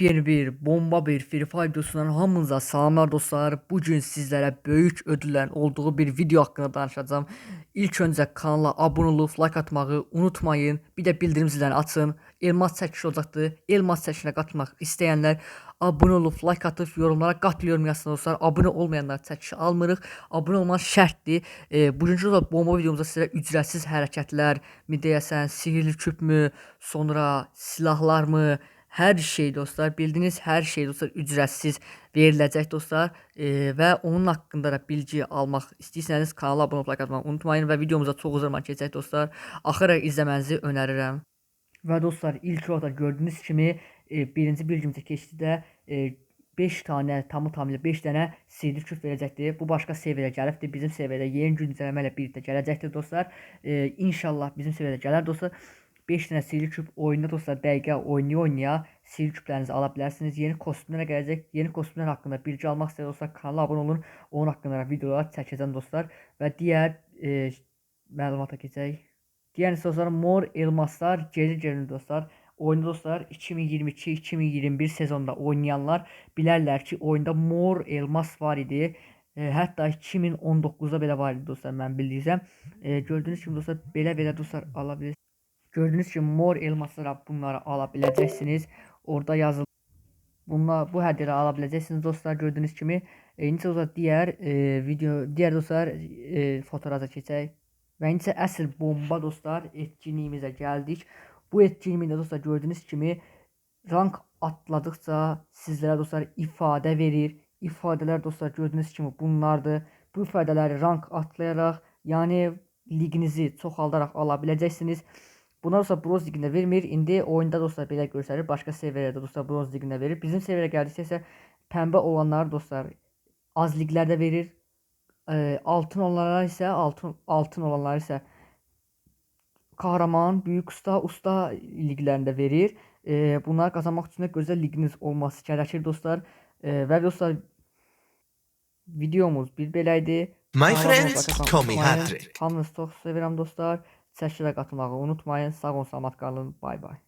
Yeni bir bomba bir Free Fire videosundan hamınıza salamlar dostlar. Bugün sizlere böyük ödüllerin olduğu bir video hakkında danışacağım. İlk önce kanala abone olup like atmayı unutmayın. Bir de bildirim zilini açın. Elmas çəkiliş olacaqdır. Elmas çəkilişinə qatılmaq istəyənlər abone olup like atıp yorumlara katılıyorum yazsın dostlar. Abone olmayanlar çəkiliş almırıq. Abone olmaq şərtdir. E, bugünkü də bomba videomuzda sizə ücretsiz hərəkətlər, mi deyəsən, sihirli küpmü, sonra silahlarmı, hər şey dostlar, bildiyiniz hər şey dostlar ücretsiz veriləcək dostlar e, və onun haqqında da bilgi almaq istəyirsəniz kanala abunə olub like atmağı unutmayın və videomuza çox zaman keçək dostlar. Axıra izləmənizi önərirəm. Və dostlar ilk olaraq gördüyünüz kimi e, birinci bilgimizə keçdikdə e, 5 tane tamı tamıyla 5 dənə CD küp verəcəkdir. Bu başqa serverə gəlibdir. Bizim serverdə yeni güncəlləmə ilə birlikdə gələcəkdir dostlar. E, inşallah bizim serverdə gələr dostlar. 5 dənə sihirli küp oyunda dostlar dəqiqə oynaya oynaya sihirli küplərinizi ala bilərsiniz. Yeni kostümlərə gələcək. Yeni kostümlər haqqında bilgi almaq istəyirsə dostlar kanala abunə olun. Onun haqqında da videolar çəkəcəm dostlar və digər e, məlumata keçək. Digər dostlar mor elmaslar geri gəlir dostlar. Oyunda dostlar 2022-2021 sezonda oynayanlar bilərlər ki, oyunda mor elmas var idi. E, hətta 2019-da belə var idi dostlar, mən bildiysəm. E, gördüyünüz kimi dostlar belə-belə dostlar ala bilirsiniz. Gördüğünüz gibi mor elmaslara bunları alabileceksiniz. Orada yazılı Bunlar bu hədiyələri ala biləcəksiniz dostlar gördüyünüz kimi. E, indi dostlar digər e, video digər dostlar e, fotoğrafa keçək. Və indi əsl bomba dostlar etkinliyimizə gəldik. Bu etkinlikdə dostlar gördüyünüz kimi rank atladıkça sizlərə dostlar ifadə verir. İfadələr dostlar gördüyünüz kimi bunlardır. Bu ifadələri rank atlayaraq, yəni liqinizi çoxaldaraq ala biləcəksiniz. Bunlar olsa bronz ligində vermir. İndi oyunda dostlar belə göstərir. Başqa serverlərdə dostlar bronz ligində verir. Bizim serverə gəldiksə isə pəmbə olanları dostlar az liqlərdə verir. E, altın olanlar isə altın altın olanlar isə kahraman, büyük usta, usta liqlərində verir. E, bunları qazanmaq üçün də gözəl liqiniz olması gərəkir dostlar. E, və dostlar videomuz bir belə idi. My friends, call me. Patrick. Hamınızı çox sevirəm dostlar. Çəkişlərə qatılmağı unutmayın. Sağ olun, salamat qalın. Bay bay.